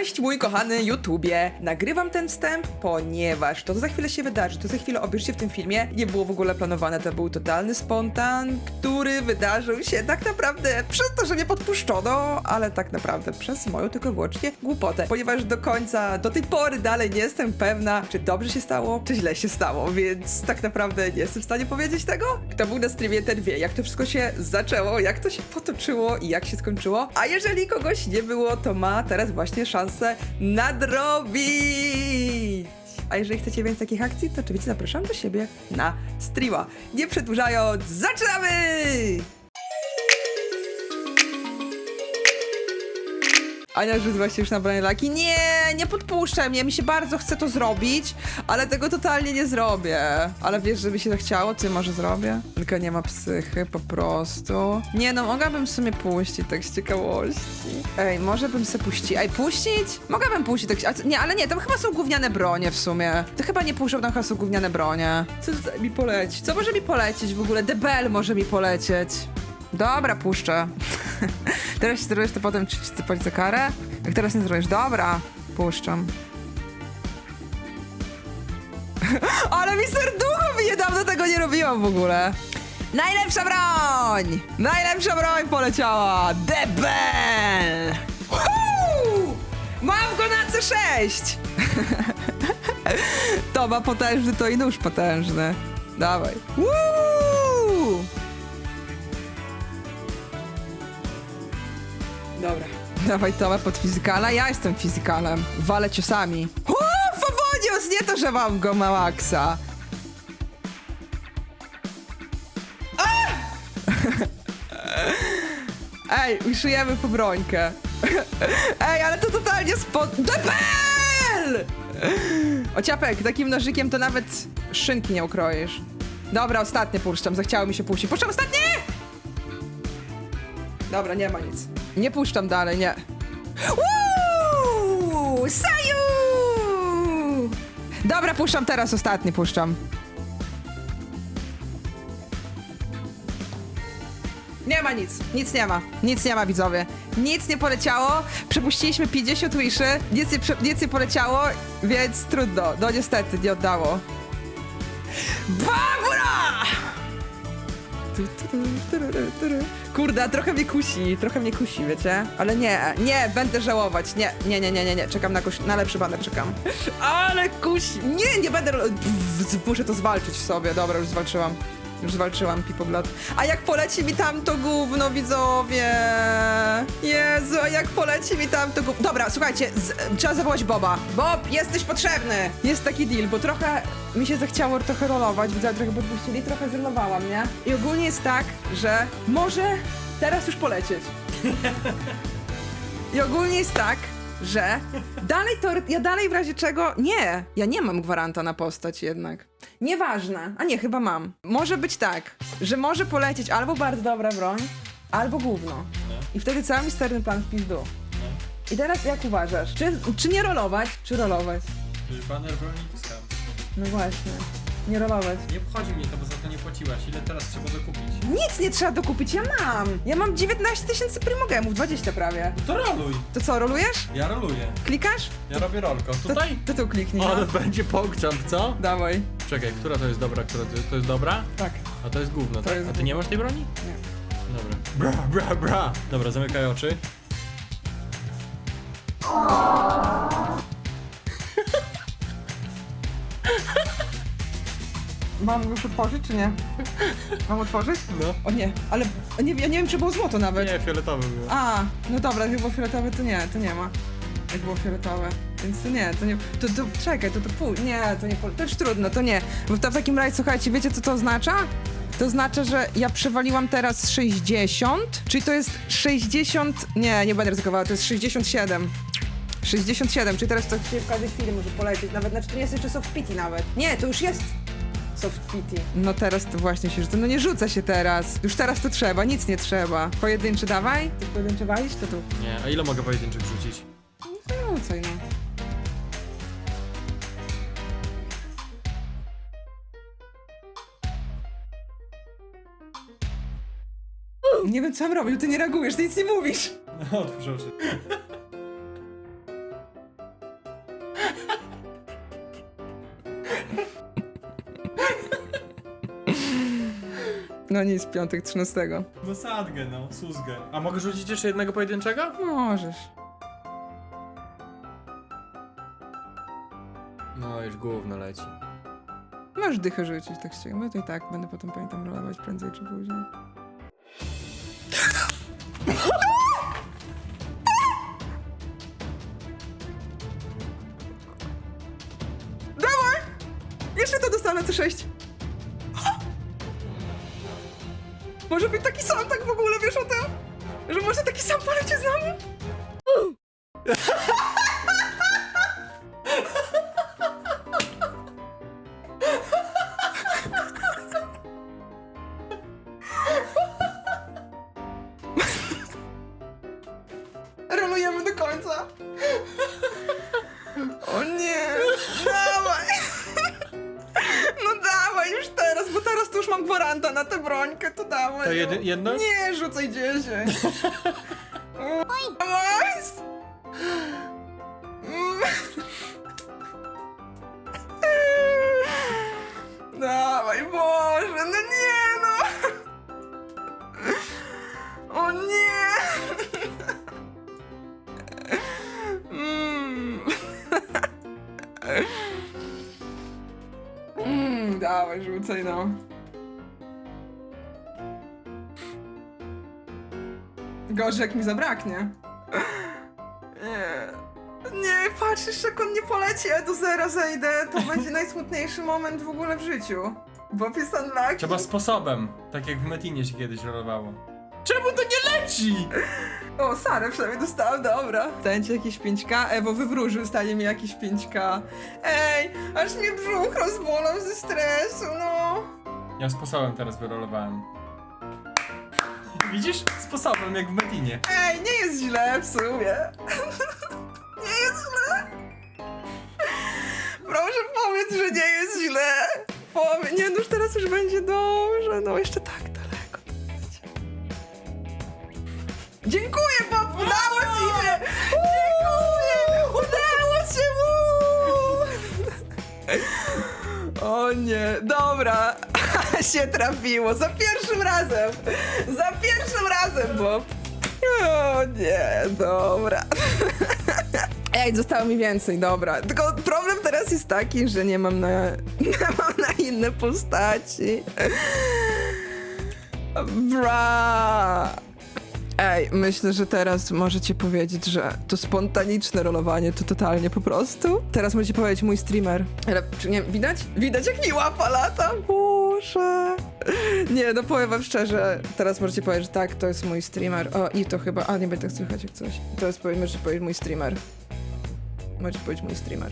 Cześć mój kochany YouTubie! Nagrywam ten wstęp, ponieważ to, co za chwilę się wydarzy, to za chwilę obejrzycie w tym filmie, nie było w ogóle planowane, to był totalny spontan, który wydarzył się tak naprawdę przez to, że mnie podpuszczono, ale tak naprawdę przez moją tylko wyłącznie głupotę, ponieważ do końca, do tej pory dalej nie jestem pewna, czy dobrze się stało, czy źle się stało, więc tak naprawdę nie jestem w stanie powiedzieć tego. Kto był na streamie, ten wie, jak to wszystko się zaczęło, jak to się potoczyło i jak się skończyło. A jeżeli kogoś nie było, to ma teraz właśnie szansę nadrobić. A jeżeli chcecie więcej takich akcji, to oczywiście zapraszam do siebie na streama. Nie przedłużając, zaczynamy! Ania rzuciła się już na branie laki. Nie, nie podpuszczaj mnie, mi się bardzo chce to zrobić, ale tego totalnie nie zrobię. Ale wiesz, żeby się to chciało, ty może zrobię? Tylko nie ma psychy, po prostu. Nie no, mogłabym w sumie puścić tak z ciekawości. Ej, może bym se puścić. Ej, puścić? Mogłabym puścić tak. A, nie, ale nie, tam chyba są gówniane bronie w sumie. To chyba nie puszczą, tam chyba są gówniane bronie. Co tutaj mi poleci? Co może mi polecieć w ogóle? Debel może mi polecieć. Dobra, puszczę. teraz się zrobisz, to potem ci ci zapłaci za karę? Jak teraz nie zrobisz, dobra, puszczam. Ale mi serducho mi niedawno tego nie robiłam w ogóle. Najlepsza broń! Najlepsza broń poleciała! Debel! Mam go na C6! to ma potężny, to i nóż potężny. Dawaj. Woo! Dobra. Dawaj Toma pod fizykala. Ja jestem fizykalem. Walę ciosami. O, Fawonius! Nie to, że mam go Małaksa. Ej, uszujemy po brońkę. Ej, ale to totalnie spod... Debel! Ociapek, takim nożykiem to nawet szynki nie ukroisz. Dobra, ostatnie puszczam, zachciało mi się puścić. Puszczam ostatnie! Dobra, nie ma nic. Nie puszczam dalej, nie. Uuu, Saju! Dobra, puszczam teraz, ostatni puszczam. Nie ma nic, nic nie ma, nic nie ma widzowie. Nic nie poleciało, przepuściliśmy 50 wiszy, nic nie, nic nie poleciało, więc trudno, no niestety nie oddało. Babura! Kurde, trochę mnie kusi, trochę mnie kusi, wiecie? Ale nie, nie, będę żałować, nie, nie, nie, nie, nie, nie, czekam na, kuś, na lepszy baner, czekam. Ale kusi, nie, nie będę, muszę to zwalczyć w sobie, dobra, już zwalczyłam. Już zwalczyłam Pipoblat. A jak poleci mi tam to gówno, widzowie? To? Dobra, słuchajcie, z, trzeba zawołać Boba. Bob, jesteś potrzebny! Jest taki deal, bo trochę mi się zachciało trochę rolować, widzowie trochę podpuścili, trochę zrolowałam, nie? I ogólnie jest tak, że może teraz już polecieć. I ogólnie jest tak, że dalej to, ja dalej w razie czego, nie, ja nie mam gwaranta na postać jednak. Nieważne, a nie, chyba mam. Może być tak, że może polecieć albo bardzo dobra broń, albo gówno. I wtedy cały misterny plan w pizdu. I teraz jak uważasz, czy, czy nie rolować, czy rolować? Przecież baner broni skam. No właśnie, nie rolować. Nie obchodzi mnie to, bo za to nie płaciłaś. Ile teraz trzeba dokupić? Nic nie trzeba dokupić, ja mam! Ja mam 19 tysięcy primogemów, 20 prawie. No to roluj! To co, rolujesz? Ja roluję. Klikasz? Ja robię rolko. To, Tutaj? to tu kliknij. Ale No. będzie pokczam, co? Dawaj. Czekaj, która to jest dobra, która to, jest dobra? Tak. A to jest gówno, tak? jest A ty nie masz tej broni? Nie. Dobra. Bra, bra, bra! Dobra, zamykaj oczy. Mam już otworzyć, czy nie? Mam otworzyć? No. O nie, ale nie, ja nie wiem, czy było złoto nawet. Nie, fioletowy był. A, no dobra, jak było fioletowe, to nie, to nie ma. Jak było fioletowe. Więc to nie, to nie. To, to czekaj, to to pół. Nie, to nie. To już trudno, to nie. Bo to w takim razie, słuchajcie, wiecie co to oznacza? To oznacza, że ja przewaliłam teraz 60, czyli to jest 60. Nie, nie będę ryzykowała, to jest 67. 67, czyli teraz to w każdej chwili może polecieć. Nawet, znaczy to nie jest jeszcze soft pity nawet. Nie, to już jest soft pity. No teraz to właśnie się rzuca. No nie rzuca się teraz. Już teraz to trzeba, nic nie trzeba. Pojedynczy dawaj. Ty pojedynczy walić, to tu. Nie, a ile mogę pojedynczych rzucić? Nie wiem co mam robić, ty nie reagujesz, ty nic nie mówisz. Otwórz oczy. No nic, piątek 13. No sadgę, no, suzgę. A mogę rzucić jeszcze jednego pojedynczego? Możesz. No, już gówno leci. Możesz dychę rzucić, tak się, bo to i tak będę potem pamiętam rolować prędzej czy później. Dawaj! Jeszcze to dostanę C6. Może być taki sam, tak w ogóle, wiesz o tym? Że może taki sam polecie z nami? Brońkę, to dawaj. To jedy, jedno? Nie, rzucaj 10. Dawaj! Mm. Dawaj, Boże, no nie no! O nie! Mm. Mm, dawaj, rzucaj no. Gorzej jak mi zabraknie. Nie. Nie, patrzysz jak on nie poleci, ja do zera zejdę. To będzie najsmutniejszy moment w ogóle w życiu. Bo jest unlucky. Trzeba sposobem, tak jak w Metinie się kiedyś rolowało. Czemu to nie leci? O, Sarę przynajmniej dostałam, dobra. Dajcie jakieś 5k, Ewo wywróżył, stanie mi jakieś 5k. Ej, aż mnie brzuch rozbolał ze stresu, no. Ja sposobem teraz wyrolowałem. Widzisz? Sposobem, jak w Metinie. Ej, nie jest źle w sumie. nie jest źle. Proszę powiedz, że nie jest źle. Powiedz, nie, no już teraz już będzie dobrze, no jeszcze tak daleko. Dziękuję, Bob, udało ci się! Dziękuję, udało się mu! O nie, dobra, się trafiło, za pierwszym razem, za pierwszym razem, Bob. O nie, dobra. Ej, zostało mi więcej, dobra. Tylko problem teraz jest taki, że nie mam na, nie mam na inne postaci. Bra. Ej, myślę, że teraz możecie powiedzieć, że to spontaniczne rolowanie to totalnie po prostu. Teraz możecie powiedzieć mój streamer. Ale, czy nie, widać? Widać jak mi łapa lata? Boże. Nie, no powiem wam szczerze, teraz możecie powiedzieć, że tak, to jest mój streamer. O, i to chyba, a nie będzie tak słychać jak coś. To jest, możecie powiedzieć mój streamer. Możecie powiedzieć mój streamer.